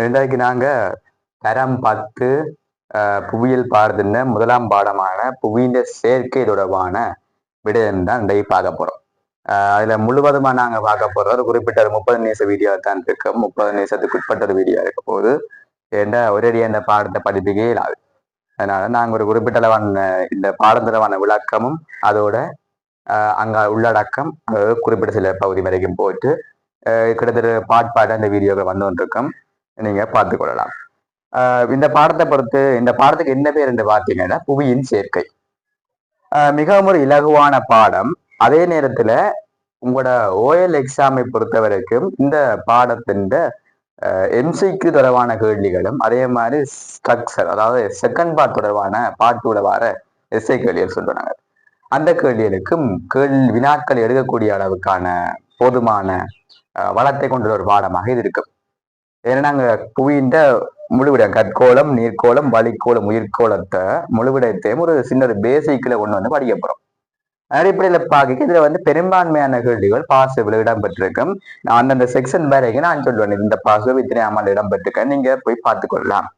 இன்றைக்கு நாங்க தரம் பத்து புவியியல் பாடத்தின் முதலாம் பாடமான புவியின் சேர்க்கை தொடர்பான விடயம் தான் இன்றைக்கு பார்க்க போறோம். அஹ், அதுல முழுவதுமா நாங்க பார்க்க போறது ஒரு குறிப்பிட்ட ஒரு முப்பது நிமிஷம் வீடியோ தான் இருக்கு. முப்பது நிமிஷத்துக்கு உட்பட்ட ஒரு வீடியோ இருக்க போது ஏன்னா ஒரேடி அந்த பாடத்தை படிப்புக்கே இல்லாது அதனால நாங்க ஒரு குறிப்பிட்ட அளவான இந்த பாடந்தளவான விளக்கமும் அதோட அஹ், அங்க உள்ளடக்கம் அதாவது குறிப்பிட்ட சில பகுதி வரைக்கும் போட்டு கிட்டத்தட்ட பாட் பாட இந்த வீடியோக்கள் வந்து இருக்கும் நீங்க பார்த்து கொள்ளலாம். ஆஹ் இந்த பாடத்தை பொறுத்து இந்த பாடத்துக்கு என்ன பேர் என்று பார்த்தீங்கன்னா புவியின் சேர்க்கை. ஆஹ் மிகவும் ஒரு இலகுவான பாடம். அதே நேரத்துல உங்களோட ஓஎல் எக்ஸாமை பொறுத்த வரைக்கும் இந்த பாடத்தின் எம்சிக்கு தொடர்பான கேள்விகளும் அதே மாதிரி ஸ்ட்ரக்சர் அதாவது செகண்ட் பார்ட் தொடர்பான பாட்டுல வர எஸ்ஐ கேள்விகள் சொல்றாங்க. அந்த கேள்விகளுக்கும் கேள்வி வினாக்கள் எடுக்கக்கூடிய அளவுக்கான போதுமான வளத்தை கொண்ட ஒரு பாடமாக இது இருக்கும். ஏன்னா நாங்க புவியின் முழுவிடம் கற்கோளம் நீர்க்கோளம் வலிக்கோளம் உயிர்கோளத்தை முழுவிடத்தையும் ஒரு சின்ன ஒரு பேசிக்கில் ஒன்று வந்து படிக்க போறோம். அடிப்படையில் பார்க்க இதுல வந்து பெரும்பான்மையான கேள்விகள் பாசிபிள் இடம்பெற்றிருக்கும். நான் அந்தந்த செக்ஷன் வரைக்கும் நான் சொல்லுவேன். இந்த பாசிபிள் இத்தனை ஆமால் இடம்பெற்றிருக்கேன் நீங்க போய் பார்த்துக்கொள்ளலாம்.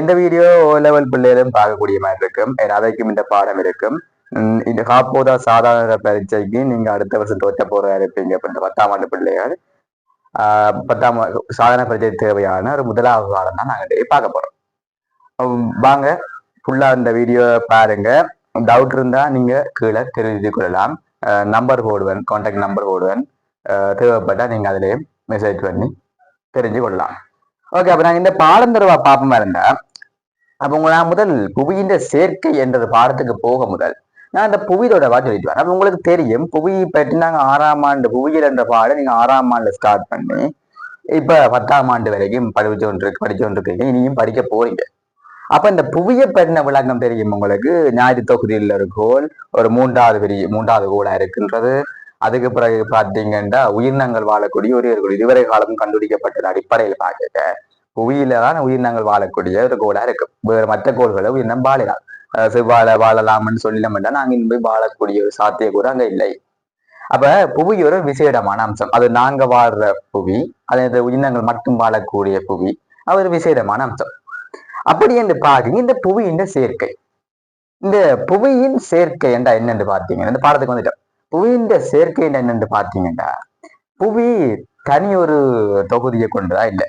இந்த வீடியோ லெவல் பிள்ளைகளும் பார்க்கக்கூடிய மாதிரி இருக்கும். அதைக்கும் இந்த பாடம் இருக்கும். இந்த காப்போதா சாதாரண பரீட்சைக்கு நீங்க அடுத்த வருஷம் தோற்ற போறா இருப்பீங்க அப்படின்ற பத்தாம் ஆண்டு பிள்ளைகள் ஆஹ் பத்தாம் சாதாரண பரீட்சை தேவையான ஒரு முதலாவது பாடம் தான் நாங்கள் டெய்லி பார்க்க போறோம். வாங்க ஃபுல்லா இந்த வீடியோ பாருங்க. டவுட் இருந்தா நீங்க கீழே தெரிவித்து கொள்ளலாம். நம்பர் போடுவேன் கான்டாக்ட் நம்பர் போடுவேன். தேவைப்பட்டா நீங்க அதுலயே மெசேஜ் பண்ணி தெரிஞ்சு கொள்ளலாம். ஓகே அப்ப நாங்க இந்த பாடம் தருவா பார்ப்போமா இருந்தா அப்ப உங்களை நான் முதல் புவியின் சேர்க்கை என்ற பாடத்துக்கு போக முதல் நான் இந்த புவியோட வாட்ச் சொல்லிட்டு வரேன். அப்ப உங்களுக்கு தெரியும் புவி பற்றி நாங்க ஆறாம் ஆண்டு புவியியல் என்ற பாடம் நீங்க ஆறாம் ஆண்டுல ஸ்டார்ட் பண்ணி இப்ப பத்தாம் ஆண்டு வரைக்கும் படிச்சு கொண்டு படிச்சு கொண்டிருக்கீங்க. இனியும் படிக்க போறீங்க. அப்ப இந்த புவியை பற்றின விளக்கம் தெரியும் உங்களுக்கு? ஞாயிறு தொகுதியில் ஒரு கோல் ஒரு மூன்றாவது பெரிய மூன்றாவது கோலா இருக்குன்றது. அதுக்கு பிறகு பார்த்தீங்கன்னா உயிரினங்கள் வாழக்கூடிய ஒரு ஒரு இதுவரை காலம் கண்டுபிடிக்கப்பட்டது அடிப்படையில் பார்க்க புவியில தான் உயிரினங்கள் வாழக்கூடிய ஒரு கோலா இருக்கு வேறு மற்ற கோள்களை உயிரினம் வாழினால் செவ்வாழை வாழலாம்னு சொல்லினோம்னா நாங்க போய் வாழக்கூடிய ஒரு சாத்திய கூட அங்க இல்லை. அப்ப புவி ஒரு விசேடமான அம்சம். அது நாங்க வாழ்ற புவி அது உயிரினங்கள் மட்டும் வாழக்கூடிய புவி அது ஒரு விசேடமான அம்சம். அப்படி என்று பாருங்க இந்த புவியின் சேர்க்கை. இந்த புவியின் சேர்க்கை என்றா என்னன்னு பார்த்தீங்கன்னா இந்த பாடத்துக்கு வந்துட்டோம். புவியின் சேர்க்கை என்னன்னு பார்த்தீங்கன்னா புவி தனி ஒரு தொகுதியை கொண்டதா இல்லை?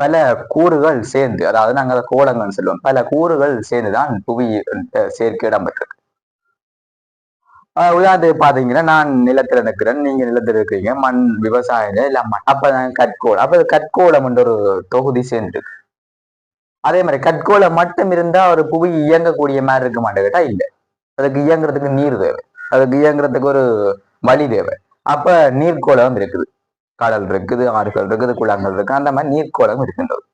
பல கூறுகள் சேர்ந்து அதாவது நாங்க அதை கோலங்கள்னு சொல்லுவோம் பல கூறுகள் சேர்ந்துதான் புவி சேர்க்க இடம்பெற்றிருக்கு. ஆஹ் உதாரணத்துக்கு பாத்தீங்கன்னா நான் நிலத்துல இருக்கிறேன் நீங்க நிலத்துல இருக்கிறீங்க மண் விவசாயம் எல்லாம் மண். அப்ப கற்கோளம். அப்ப கற்கோளம் என்ற ஒரு தொகுதி சேர்ந்துருக்கு. அதே மாதிரி கற்கோளம் மட்டும் இருந்தா ஒரு புவி இயங்கக்கூடிய மாதிரி இருக்க மாட்டேங்கிட்டா இல்லை. இல்ல அதுக்கு இயங்குறதுக்கு நீர் தேவை. அதுக்கு இயங்குறதுக்கு ஒரு வழி தேவை. அப்ப நீர்கோளம் இருக்குது. கடல் இருக்குது ஆறுகள் இருக்குது குளங்கள் இருக்கு அந்த மாதிரி நீர்க்கோளம் இருக்கின்றது.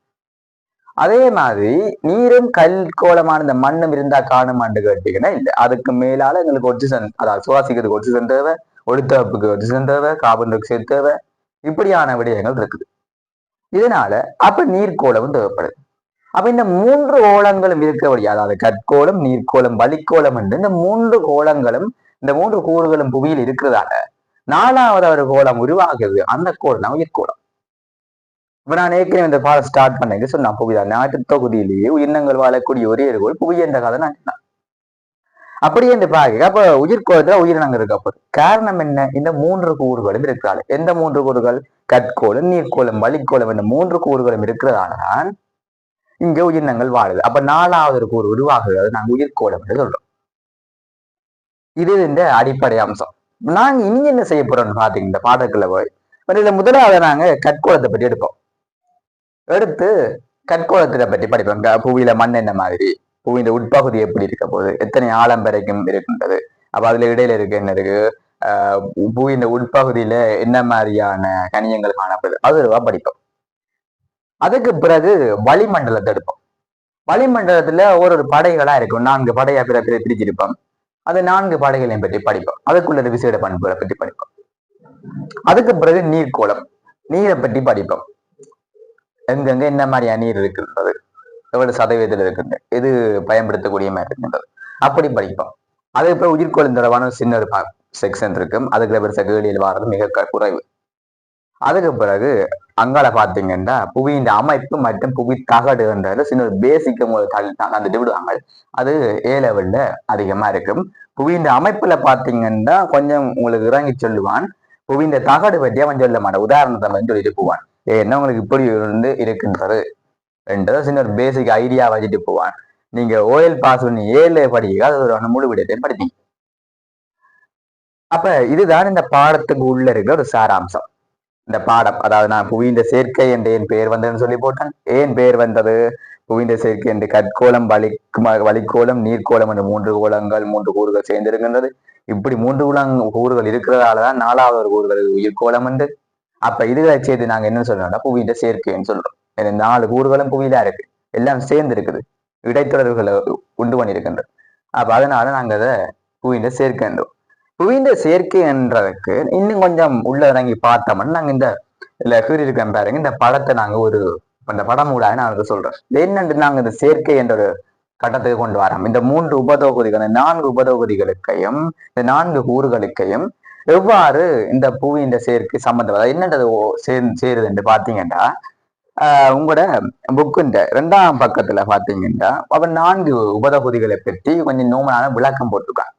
அதே மாதிரி நீரும் கல்கோளமான இந்த மண்ணும் இருந்தா காணுமான்னு கேட்டீங்கன்னா இல்ல. அதுக்கு மேலால எங்களுக்கு ஒட்சிசன் அதாவது சுவாசிக்கிறதுக்கு ஒட்சிசன் தேவை ஒளித்தகப்புக்கு ஒட்சிசன் தேவை கார்பன் டை ஆக்சைடு தேவை இப்படியான விடயங்கள் இருக்குது. இதனால அப்ப நீர்க்கோளமும் தேவைப்படுது. அப்ப இந்த மூன்று கோலங்களும் இருக்கபடி அதாவது கற்கோளம் நீர்க்கோளம் வலிக்கோளம் என்று இந்த மூன்று கோளங்களும் இந்த மூன்று கூறுகளும் புவியில் இருக்கிறதால நாலாவது ஒரு கோலம் உருவாகுது அந்த கோலம் தான் உயிர்கோளம் இப்ப நான் ஏற்கனவே இந்த பாடம் ஸ்டார்ட் பண்ணேங்க சொன்னா புவிதா நாட்டு தொகுதியிலேயே உயிரினங்கள் வாழக்கூடிய ஒரே ஒரு கோள் புவி என்ற கதை நான் சொன்னேன். அப்படியே இந்த பாக்க அப்ப உயிர்கோளத்துல உயிரினங்கள் இருக்க போகுது. காரணம் என்ன? இந்த மூன்று கூறுகளும் இருக்கிறாள். எந்த மூன்று கூறுகள்? கற்கோளம் நீர்க்கோளம் வலிக்கோளம் என்ற மூன்று கூறுகளும் இருக்கிறதாலதான் இங்க உயிரினங்கள் வாழுது. அப்ப நாலாவது ஒரு கூறு உருவாகுது நாங்க உயிர்கோளம் என்று சொல்றோம். இது இந்த அடிப்படை அம்சம். நாங்க இனி என்ன செய்ய போறோம்னு பாத்தீங்க இந்த பாடத்துல போய். but இதுல முதலாவது நாங்க கற்கோளத்தை பற்றி எடுப்போம். எடுத்து கற்கோளத்தை பற்றி படிப்போம். க- புவியில மண் என்ன மாதிரி? புவியின் உட்பகுதி எப்படி இருக்க போகுது? எத்தனை ஆழம் வரைக்கும் இருக்கின்றது? அப்ப அதுல இடையில இருக்கு என்ன இருக்கு? ஆஹ் புவியின் உட்பகுதியில என்ன மாதிரியான கனியங்கள் காணப்படுது? அது ரூபா படிப்போம். அதுக்கு பிறகு வளிமண்டலத்தை எடுப்போம். வளிமண்டலத்துல ஒரு ஒரு படைகளா இருக்கும். நான்கு படையா பிற பிற பிரிச்சிருப்போம். அது நான்கு பாடைகளையும் பற்றி படிப்போம். அதுக்குள்ள விசேட பண்புகளை பற்றி படிப்போம். அதுக்கு பிறகு நீர்க்கோளம் நீரை பற்றி படிப்போம். எங்கெங்க என்ன மாதிரியான நீர் இருக்கின்றது எவ்வளவு சதவீதத்தில் இருக்கின்றது எது பயன்படுத்தக்கூடிய மாதிரி இருக்கின்றது அப்படி படிப்போம். அதுக்கு உயிர்கோளம் தொடர்பான சின்ன ஒரு செக்ஷன் இருக்கும். அதுக்கு பிறகு கேள்வியில் வாரது மிக க- குறைவு. அதுக்கு பிறகு அங்கால பாத்தீங்கன்னா புவியின் அமைப்பு மற்றும் புவி தகடுன்றது சின்ன ஒரு பேசிக் உங்களுக்கு தந்துட்டு விடுவாங்க. அது ஏ லெவல்ல அதிகமா இருக்கும். புவியின் அமைப்புல பாத்தீங்கன்னா கொஞ்சம் உங்களுக்கு இறங்கி சொல்லுவான். புவியின் தகடு பற்றி அவன் சொல்ல மாட்டான். உதாரணத்தை வந்து சொல்லிட்டு போவான். ஏன்னா உங்களுக்கு இப்படி இருந்து இருக்கின்றது? என்றதை சின்ன ஒரு பேசிக் ஐடியா வச்சுட்டு போவான். நீங்க ஓஎல் பாஸ் பண்ணி ஏழு படிக்க அது ஒரு முழு விடத்தை படிப்பீங்க அப்ப இதுதான் இந்த பாடத்துக்கு உள்ள இருக்கிற ஒரு சாராம்சம். இந்த பாடம் அதாவது நான் புவியின் சேர்க்கை என்று என் பெயர் வந்ததுன்னு சொல்லி போட்டேன். ஏன் பெயர் வந்தது? புவியின் சேர்க்கை என்று கற்கோளம் வலி வலிக்கோளம் நீர்க்கோளம் என்று மூன்று கோலங்கள் மூன்று கூறுகள் சேர்ந்திருக்கின்றது. இப்படி மூன்று குளம் கூறுகள் இருக்கிறதாலதான் நாலாவது ஒரு கூறுகள் உயிர்கோளம் என்று. அப்ப இதுகளை சேர்த்து நாங்க என்ன சொல்றோம்னா புவியின் சேர்க்கைன்னு சொல்றோம். இந்த நாலு கூறுகளும் புவியிலா இருக்கு. எல்லாம் சேர்ந்து இருக்குது இடைத்தொடர்புகளை உண்டு பண்ணியிருக்கின்றது. அப்ப அதனால நாங்க அதை புவியின் சேர்க்கின்றோம் புவிந்த சேர்க்கை என்றதுக்கு இன்னும் கொஞ்சம் உள்ள இறங்கி பார்த்தோம்னா நாங்க இந்த இல்ல பாருங்க. இந்த படத்தை நாங்க ஒரு அந்த படம் கூட நான் அதுக்கு சொல்றேன். என்னென்று நாங்க இந்த சேர்க்கை என்ற ஒரு கட்டத்துக்கு கொண்டு வரோம் இந்த மூன்று உபதொகுதிகள் இந்த நான்கு உபதொகுதிகளுக்கையும் இந்த நான்கு கூறுகளுக்கையும் எவ்வாறு இந்த புவி இந்த சேர்க்கை சம்பந்தம் என்னன்றது சேருது என்று பாத்தீங்கன்னா ஆஹ் உங்களோட புக்குன்ற ரெண்டாம் பக்கத்துல பாத்தீங்கன்னா அவன் நான்கு உபதொகுதிகளை பற்றி கொஞ்சம் நோமனான விளக்கம் போட்டிருக்கான்.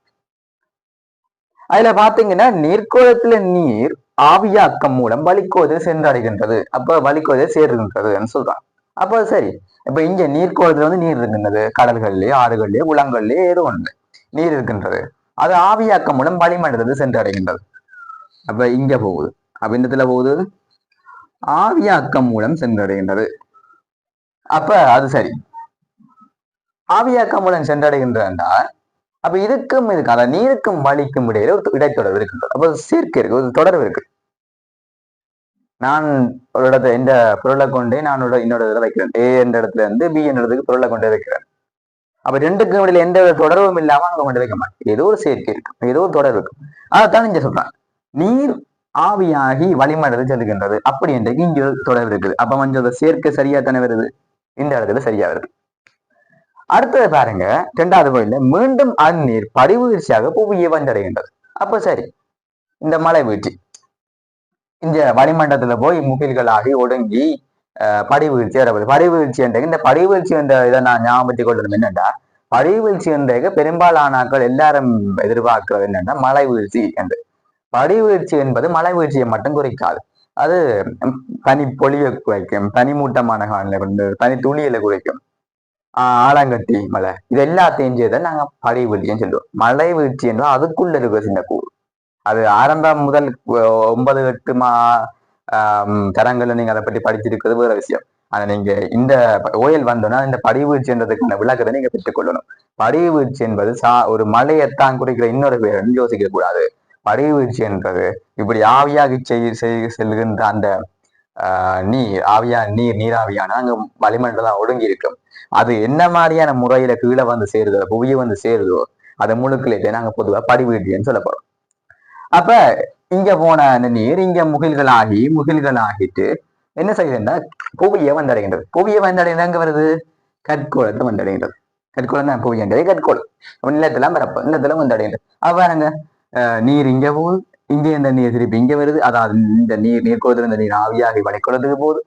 அதுல பாத்தீங்கன்னா நீர்க்கோளத்துல நீர் ஆவியாக்கம் மூலம் வலிக்கோது சென்றடைகின்றது. அப்ப வலிக்கோதை சேர்கின்றதுன்னு சொல்றான் அப்போ சரி. இப்ப இங்க நீர்க்கோளத்துல வந்து நீர் இருக்கின்றது. கடல்கள்லயே ஆறுகள்லயே குளங்கள்லயே ஏதோ ஒன்று நீர் இருக்கின்றது. அது ஆவியாக்கம் மூலம் வளிமண்டலத்தை சென்றடைகின்றது. அப்ப இங்க போகுது. அப்ப இந்த இடத்துல போகுது. ஆவியாக்கம் மூலம் சென்றடைகின்றது. அப்ப அது சரி. ஆவியாக்கம் மூலம் சென்றடைகின்றா என்றால் அப்ப இதுக்கும் இதுக்கும் அதாவது நீருக்கும் வலிக்கும் இடையில ஒரு இடைத்தொடர்பு இருக்கின்றது அப்ப சேர்க்கை இருக்கு ஒரு தொடர்பு இருக்கு. நான் ஒரு இடத்த இந்த பொருளை கொண்டே நான் இன்னொரு இதில் வைக்கிறேன். ஏ என்ற இடத்துல இருந்து பி என்ற இடத்துக்கு பொருளை கொண்டே வைக்கிறேன். அப்ப ரெண்டுக்கும் இடையில எந்த தொடர்பும் இல்லாம அங்க கொண்டு வைக்க மாட்டேன். ஏதோ ஒரு சேர்க்கை இருக்கு ஏதோ ஒரு தொடர்பு இருக்கு. அதைத்தான் இங்க சொல்றான் நீர் ஆவியாகி வளிமண்டலத்தில் செல்கின்றது அப்படி இன்றைக்கு இங்கே தொடர்பு இருக்குது. அப்ப கொஞ்சம் சேர்க்கை சரியா தானே வருது? இந்த இடத்துல சரியா வருது. அடுத்தது பாருங்க ரெண்டாவது கோயில்ல மீண்டும் அந்நீர் படிவீழ்ச்சியாக புவியை வந்தடைகின்றது. அப்ப சரி இந்த மலை வீழ்ச்சி. இந்த வளிமண்டலத்துல போய் முகில்களாகி ஒடுங்கி படிவீழ்ச்சி வரப்படுது படிவீழ்ச்சி என்ற இந்த படிவீழ்ச்சி என்ற இதை நான் ஞாபகப்படுத்திக் கொள்ளணும் என்னண்டா படிவீழ்ச்சி என்ற பெரும்பாலானாக்கள் எல்லாரும் எதிர்பார்க்கிறது என்னன்னா மலை வீழ்ச்சி என்று. படிவீழ்ச்சி என்பது மலை வீழ்ச்சியை மட்டும் குறிக்காது. அது தனி பொழிவை குறைக்கும் தனிமூட்டமான காலநிலை கொண்டு துளியில குறைக்கும். ஆலங்கட்டி மலை இது எல்லாத்தையும் செய்த நாங்க படை வீழ்ச்சின்னு சொல்லுவோம் மலை வீழ்ச்சி என்றால் அதுக்குள்ள இருக்கிற சின்ன கூறு அது ஆரம்பம் முதல் ஒன்பது எட்டு மா தரங்கள்ல நீங்க அதை பற்றி படிச்சிருக்கிறது வேற விஷயம் ஆனா நீங்க இந்த ஓயல் வந்தோம்னா இந்த படிவீழ்ச்சின்றதுக்கான விளக்கத்தை நீங்க பெற்றுக்கொள்ளணும் படிவீழ்ச்சி என்பது சா ஒரு மலையைத்தான் குறிக்கிற இன்னொரு பேர் யோசிக்க கூடாது படிவீழ்ச்சி என்றது இப்படி ஆவியாகி செய் செல்கின்ற அந்த நீர் ஆவியா நீர் நீராவியான அங்க வளிமண்டலம் ஒடுங்கி இருக்கும் அது என்ன மாதிரியான முறையில கீழே வந்து சேருதோ புவிய வந்து சேருதோ அதை முழுக்கலையே நாங்க பொதுவா படிவீட்டுன்னு சொல்ல போறோம் அப்ப இங்க போன அந்த நீர் இங்க முகில்கள் ஆகி முகில்கள் ஆகிட்டு என்ன செய்யுதுன்னா புவியை வந்தடைகின்றது. புவியை வந்தடைகிறது எங்க வருது? கற்கோளத்தை வந்தடைகின்றது. கற்கோளம் தான் புவியன்றது கற்கோளம் நிலத்துல வரப்போ நிலத்துல வந்தடைகின்றது. அவ்வாறுங்க நீர் இங்க போகுது இங்க இந்த நீர் திருப்பி இங்க வருது. அதாவது இந்த நீர் நீர்க்கோளத்துல இந்த நீர் ஆவியாகி வளைக்குளத்துக்கு போகுது.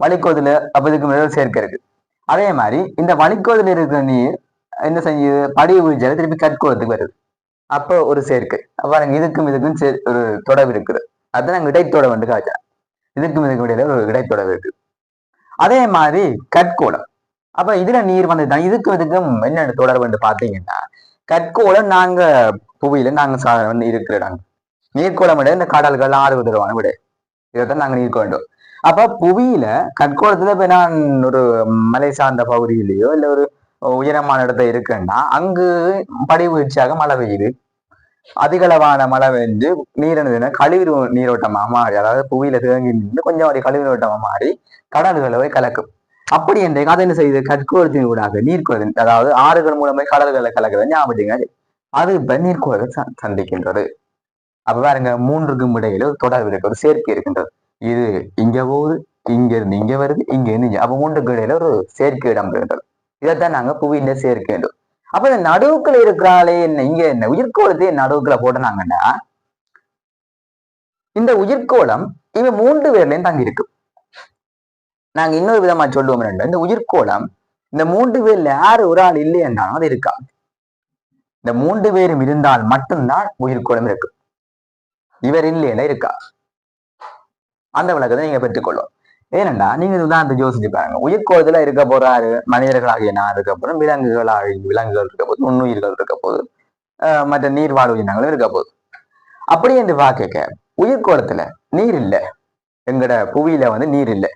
வளைக்குளத்துல அப்ப இதுக்கு மேல சேர்க்க இருக்கு. அதே மாதிரி இந்த வளைக்கோளத்துல இருக்கிற நீர் என்ன செஞ்சு படிவு வீழ்ச்சியால திருப்பி கற்கோதுக்கு வருது. அப்போ ஒரு சேர்க்கை. பாருங்க இதுக்கும் இதுக்கும் ஒரு தொடர்பு இருக்குது. அதுதான் நாங்க இடைத்தொடர் வந்து காய்ச்சா இதுக்கும் இதுக்கும் இடையில ஒரு இடைத்தொடர்பு இருக்கு அதே மாதிரி கற்கோளம். அப்ப இதுல நீர் வந்ததுதான் இதுக்கும் இதுக்கும் என்ன தொடர்புன்னு பாத்தீங்கன்னா கற்கோளம் நாங்க புவியில நாங்க வந்து இருக்கிற இடம் நீர்க்கோளம் விட இந்த கடல்கள் ஆறு உதரவான விட. இதைத்தான் நாங்க நீர்க்க வேண்டும் அப்ப புவியில கற்கோளத்துல இப்ப நான் ஒரு மலை சார்ந்த பகுதியிலேயோ இல்ல ஒரு உயரமான இடத்துல இருக்குன்னா அங்கு படிவீழ்ச்சியாக மழை பெய்யுது. அதிகளவான மழை பெஞ்சு நீர் கழிவு நீரோட்டமா மாறி அதாவது புவியில தேங்கி நின்று கொஞ்சம் ஒரு கழிவு நீரோட்டமா மாறி கடல்களை போய் கலக்கும். அப்படி என்றைக்கு கதை என்ன செய்யுது? கற்கோளத்தின் ஊடாக நீர்க்குளத்தின் அதாவது ஆறுகள் மூலமே கடல்களை கலக்குது ஞாபகம் அது இப்ப நீர்க்குளத்தை சந்திக்கின்றது. அப்ப பாருங்க மூன்றுக்கும் இடையில ஒரு தொடர்பு இருக்கு ஒரு சேர்க்கை இருக்கின்றது. இது இங்க போகுது இங்க இருந்து இங்க வருது இங்க. இருந்து அப்ப மூன்றுக்கு இடையில ஒரு சேர்க்கை இடம் இருந்தது இதைத்தான் நாங்க புவியில சேர்க்க வேண்டும் அப்ப இந்த நடுவுக்குள்ள இருக்கிறாளே என்ன? இங்க என்ன? உயிர்கோளத்தை நடுவுக்குள்ள போட்டனாங்கன்னா இந்த உயிர்கோளம் இவன் மூன்று பேர்லயும் தங்கி இருக்கு நாங்க இன்னொரு விதமா சொல்லுவோம் இந்த உயிர்கோளம் இந்த மூன்று பேர்ல யாரு ஒரு ஆள் இல்லையென்றாலும் அது இருக்கா இந்த மூன்று பேரும் இருந்தால் மட்டும்தான் உயிர்கோளம் இருக்கு. இவர் இல்லையில இருக்கா அந்த விளக்கத்தை நீங்க பெற்றுக்கொள்ளும். ஏனெண்டா நீங்க உதாரணத்தை யோசிச்சு பாருங்க. உயிர்கோளத்துல இருக்க போறாரு மனிதர்களாகிய நான் இருக்க போறோம் விலங்குகள் விலங்குகள் இருக்க போது நுண்ணுயிர்கள் இருக்க போது ஆஹ் மற்ற நீர்வாழ் உயிரினங்களும் இருக்க போகுது அப்படி என்று பார்க்க உயிர்கோளத்துல நீர் இல்லை. எங்கட புவியில வந்து நீர் இல்லை.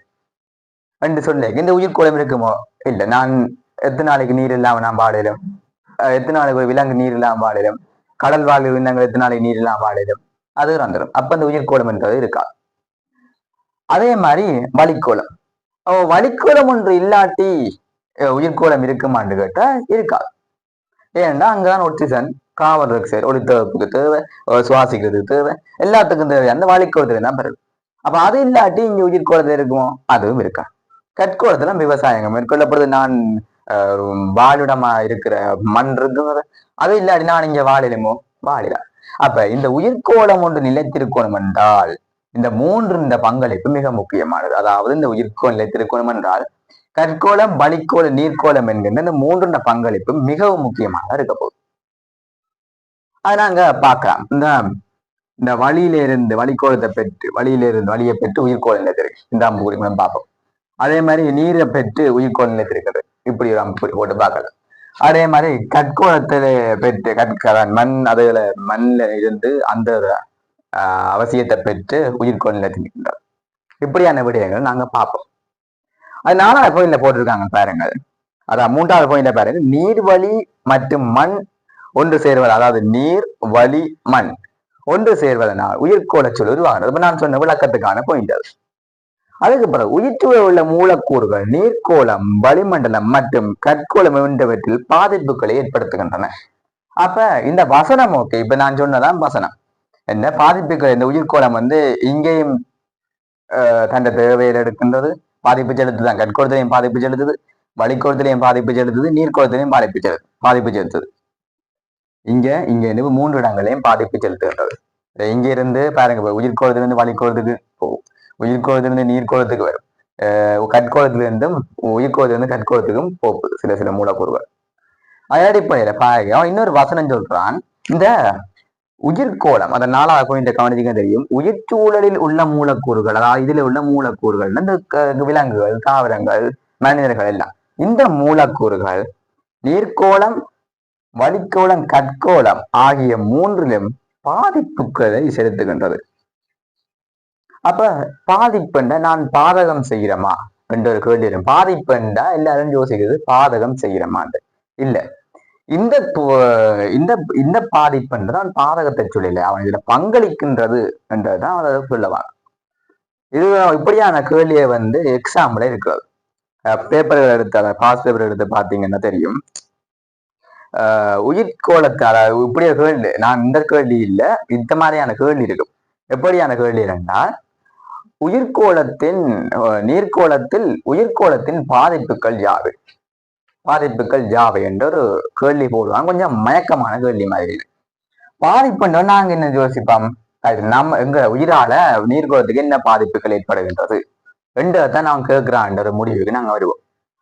என்று சொல்ல இந்த உயிர்கோளம் இருக்குமோ? இல்ல. நான் எத்தனை நாளைக்கு நீர் இல்லாம நான் பாடலும் எத்தனை நாளைக்கு ஒரு விலங்கு நீர் இல்லாம பாடலும் கடல் வாழ் உயிரினங்கள் எத்தனை நாளைக்கு நீர் இல்லாம பாடலும் அது வந்துடும் அப்ப அந்த உயிர்கோளம் என்றது இருக்கா? அதே மாதிரி வலிக்கோலம். ஓ ஒன்று இல்லாட்டி உயிர்கோலம் இருக்குமான்னு கேட்டால் இருக்காது. ஏன்னா அங்கதான் ஆக்சிஜன் கார்பன் சரி ஒளித்தவப்புக்கு தேவை சுவாசிக்கிறதுக்கு தேவை எல்லாத்துக்கும் தேவை. அந்த வளிக்கோளத்துல தான் பிறகு அப்ப அது இல்லாட்டி இங்க உயிர்கோளத்துல இருக்குமோ? அதுவும் இருக்கா கற்கோளத்துல விவசாயங்கள் மேற்கொள்ளப்படுது. நான் அஹ், வாழிடமா இருக்கிற மண் இருக்குங்கிற அது இல்லாட்டி நான் இங்க வாழிலுமோ? வாழிடா அப்ப இந்த உயிர்கோளம் ஒன்று நிலைத்திருக்கணும் என்றால் இந்த மூன்று இந்த பங்களிப்பு மிக முக்கியமானது. அதாவது இந்த உயிர்கோளம் நிலைத்திருக்கணும் என்றால் கற்கோளம் பலிக்கோளம் நீர்க்கோளம் என்கின்ற இந்த மூன்று பங்களிப்பு மிகவும் முக்கியமாக இருக்க போகுது. அதை நாங்க பார்க்கலாம். இந்த இந்த வழியில இருந்து வழிக்கோளத்தை பெற்று வழியில இருந்து வழியை பெற்று உயிர்கோள நிலைத்திருக்கு இந்த அம்புக்குறி மூலம் பார்ப்போம். அதே மாதிரி நீரை பெற்று உயிர்கோள நிலைத்திருக்கிறது இப்படி ஒரு அம்புக்குறி போட்டு பார்க்கலாம். அதே மாதிரி கற்கோளத்துல பெற்று கற்கதான் மண் அதுல மண்ணில் இருந்து அந்த அவசியத்தை பெற்று உயிர்கோள நிலைத்திருக்கின்றது இப்படியான விடயங்கள் நாங்க பார்ப்போம். அது நாலாவது பாயிண்ட்ல போட்டிருக்காங்க பாருங்கள். அதான் மூன்றாவது பாயிண்ட்ல பாருங்க நீர்வழி மற்றும் மண் ஒன்று சேர்வது? அதாவது நீர் வழி மண் ஒன்று சேர்வதனால் உயிர்கோளச்சொல் உருவாகிறது. நான் சொன்ன விளக்கத்துக்கான பாயிண்ட் அது. அதுக்கு பிறகு உயிர்ச்சுவை உள்ள மூலக்கூறுகள் நீர்க்கோளம் வளிமண்டலம் மற்றும் கற்கோளம் என்றவற்றில் பாதிப்புகளை ஏற்படுத்துகின்றன. அப்ப இந்த வசனம் ஓகே இப்ப நான் சொன்னதான் வசனம். என்ன பாதிப்புகள்? இந்த உயிர்கோளம் வந்து இங்கேயும் ஆஹ், தேவையில் எடுக்கின்றது. பாதிப்பு செலுத்துதான் கற்கோளத்திலையும் பாதிப்பு செலுத்துது. வழிக்கோளத்திலையும் பாதிப்பு செலுத்துது. நீர்க்கோளத்திலையும் பாதிப்பு செலுத்து பாதிப்பு செலுத்துது. இங்க இங்க இருந்து மூன்று இடங்களையும் பாதிப்பு செலுத்துகின்றது. இங்க இருந்து பாருங்க உயிர்கோளத்திலிருந்து வழிக்கோளத்துக்கு போகும். உயிர்கோளத்திலிருந்து நீர்க்கோளத்துக்கு வரும். கற்கோளத்திலிருந்தும் உயிர்கோளத்திலிருந்து கற்கோளத்துக்கும் போகுது. சில சில மூலக்கூறுகள். அதன் அடிப்படையில பாருங்க இன்னொரு வசனம் சொல்றான். இந்த உயிர்கோளம் அந்த நாலாவது பாயிண்ட் கவனிச்சிக்க தெரியும். உயிர்ச்சூழலில் உள்ள மூலக்கூறுகள் அதாவது இதுல உள்ள மூலக்கூறுகள் இந்த க- விலங்குகள் தாவரங்கள் மனிதர்கள் எல்லாம். இந்த மூலக்கூறுகள் நீர்க்கோளம் வலிக்கோளம் கற்கோளம் ஆகிய மூன்றிலும் பாதிப்புகளை செலுத்துகின்றது. அப்ப பாதிப்புண்ட நான் பாதகம் செய்கிறமா? என்ற ஒரு கேள்வி பாதிப்புண்டா எல்லாரும் யோசிக்கிறது பாதகம் செய்கிறமான்னு இல்லை. இந்த இந்த இந்த பாதிப்புன்ற நான் பாதகத்தை சொல்லல அவன் இதுல பங்களிக்கின்றது என்றதுதான் அதை சொல்லுவாங்க இது இப்படியான கேள்வியை வந்து எக்ஸாம்ல இருக்கிறது. பேப்பர்கள் எடுத்து அதை பாஸ் பேப்பர் எடுத்து பாத்தீங்கன்னா தெரியும். ஆஹ் உயிர்கோளத்தை அதாவது இப்படிய கேள்வி நான் இந்த கேள்வி இல்ல இந்த மாதிரியான கேள்வி இருக்கும். எப்படியான கேள்வி என்றால் உயிர்கோளத்தின் நீர்கோளத்தில் நீர்க்கோளத்தில் உயிர்கோளத்தின் பாதிப்புகள் யாவை? பாதிப்புகள் யாவை என்ற ஒரு கேள்வி போடுவாங்க. கொஞ்சம் மயக்கமான கேள்வி மாதிரி. பாதிப்புன்ற நாங்க என்ன யோசிப்போம்? அது நம்ம எங்க உயிரால நீர்க்கோளத்துக்கு என்ன பாதிப்புகள் ஏற்படுகின்றது? என்றதான் அவன் கேட்கிறான்ற ஒரு முடிவுக்கு நாங்க வருவோம்.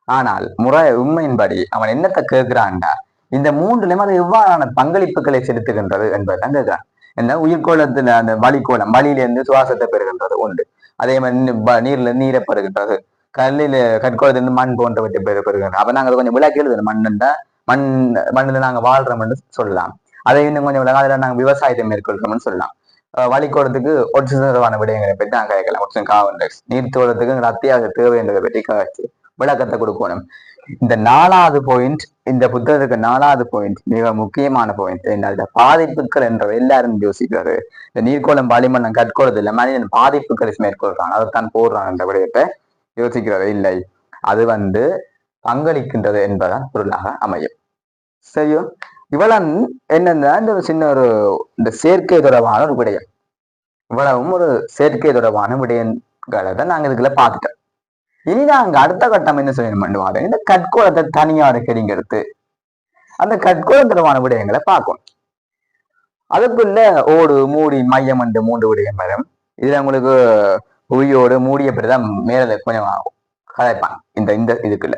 ஆனால் முறை உண்மையின்படி அவன் என்னத்தை கேட்கிறான்டா? இந்த மூன்றுலயும் அது எவ்வாறான பங்களிப்புகளை செலுத்துகின்றது என்பதுதான் கேட்கிறான். என்ன? உயிர்கோளத்துல அந்த வளிக்கோளம் வழியிலிருந்து சுவாசத்தை பெறுகின்றது உண்டு. அதே மாதிரி நீர்ல நீரை பெறுகின்றது. கல்லில் கற்கோளத்திலிருந்து மண் போன்றவற்றை பெற பெறுகிறார். அப்ப நாங்க கொஞ்சம் விளக்கி எழுதணும் மண்ணுண்டா? மண் மண்ணுல நாங்க வாழ்றோம்னு சொல்லலாம். அதை இன்னும் கொஞ்சம் விளக்காதில் அதுல நாங்க விவசாயத்தை மேற்கொள்கிறோம்னு சொல்லலாம். அஹ் வளிக்கோளத்துக்கு ஒட்சிதமான விடயங்களை பற்றி நாங்க கேட்கலாம். ஒட்சிஜன் காவன்டெக்ஸ் டை ஆக்சைடு. அத்தியாவசிய தேவை என்பதை பற்றி காய்ச்சி விளக்கத்தை கொடுக்கணும். இந்த நாலாவது பாயிண்ட் இந்த புத்தகத்துக்கு நாலாவது பாயிண்ட் மிக முக்கியமான பாயிண்ட் என்ன? பாதிப்புகள் என்ற எல்லாரும் யோசிக்கிறாரு இந்த நீர்க்கோளம் வளிமண்டலம் கற்கோளது இல்லை மனிதன் பாதிப்புகளை மேற்கொள்றான். அதைத்தான் போடுறான் என்ற விடயத்தை யோசிக்கிறது இல்லை. அது வந்து பங்களிக்கின்றது என்பதான் பொருளாக அமையும். சரியோ? இவ்வளவு என்னன்னா இந்த ஒரு சின்ன ஒரு இந்த சேர்க்கை தொடர்பான ஒரு விடயம். இவ்வளவும் ஒரு சேர்க்கை தொடர்பான விடயங்களை தான் நாங்க இதுக்குள்ள பார்த்துட்டோம். இனி நாங்க அடுத்த கட்டம் என்ன செய்யணும் வாங்க இந்த கற்கோளத்தை தனியார் கெடிங்கெடுத்து அந்த கற்கோளம் தொடர்பான விடயங்களை பார்க்கணும். அதுக்குள்ள ஓடு மூடி மையம் என்று மூன்று விடயம் வரும் இதுல உங்களுக்கு புவியோடு மூடிய பிறகுதான் மேல கொஞ்சம் கலைப்பான் இந்த இந்த இதுக்குள்ள.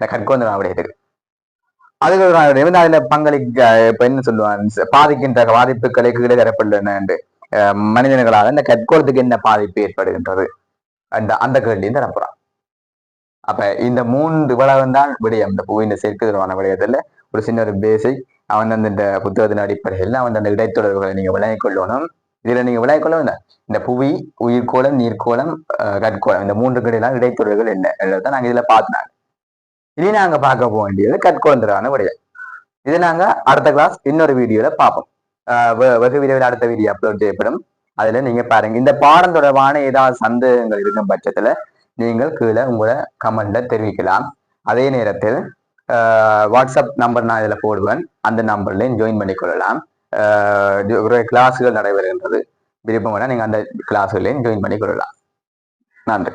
இந்த கற்கோந்தனாவுடைய இதுக்கு. அதுக்கு வந்து அதுல பங்களிக்க இப்ப என்ன சொல்லுவாங்க பாதிக்கின்ற பாதிப்புகளை கீழே தரப்பட்டுள்ளன என்று அஹ் மனிதர்களால் இந்த கற்கோளத்துக்கு என்ன பாதிப்பு ஏற்படுகின்றது? அந்த அந்த கேள்வியும் தரப்புறான் அப்ப இந்த மூன்று உலகம் தான் விடயம். இந்த புவியின் சேர்க்கை தொடர்பான விடயத்துல ஒரு சின்ன ஒரு பேசிக் அவன் அந்த புத்தகத்தின் அடிப்படையில் அவன் அந்த இடைத்தொடர்புகளை நீங்க விளங்கிக் கொள்ளணும். இதுல நீங்க விளங்கிக் கொள்ள இந்த புவி உயிர்கோளம் நீர்க்கோளம் அஹ் கற்கோளம் இந்த மூன்று கடையெல்லாம் இடைத்தொடர்கள் என்ன தான் நாங்க இதுல பார்த்தாங்க இனி நாங்க பார்க்க போக வேண்டியது கற்கோளந்திரான விடயம் இது நாங்க அடுத்த கிளாஸ் இன்னொரு வீடியோல பார்ப்போம். வெகு விரைவில் அடுத்த வீடியோ அப்லோட் செய்யப்படும். அதுல நீங்க பாருங்க. இந்த பாடம் தொடர்பான ஏதாவது சந்தேகங்கள் இருக்கும் பட்சத்துல நீங்கள் கீழே உங்களை கமெண்ட்ல தெரிவிக்கலாம். அதே நேரத்தில் வாட்ஸ்அப் நம்பர் நான் இதுல போடுவேன். அந்த நம்பர்லையும் ஜாயின் பண்ணிக்கொள்ளலாம் கொள்ளலாம். கிளாஸுகள் நடைபெறுகின்றது. விருப்பம் வேணா நீங்க அந்த கிளாஸுகளையும் ஜாயின் பண்ணி கொள்ளலாம். நன்றி.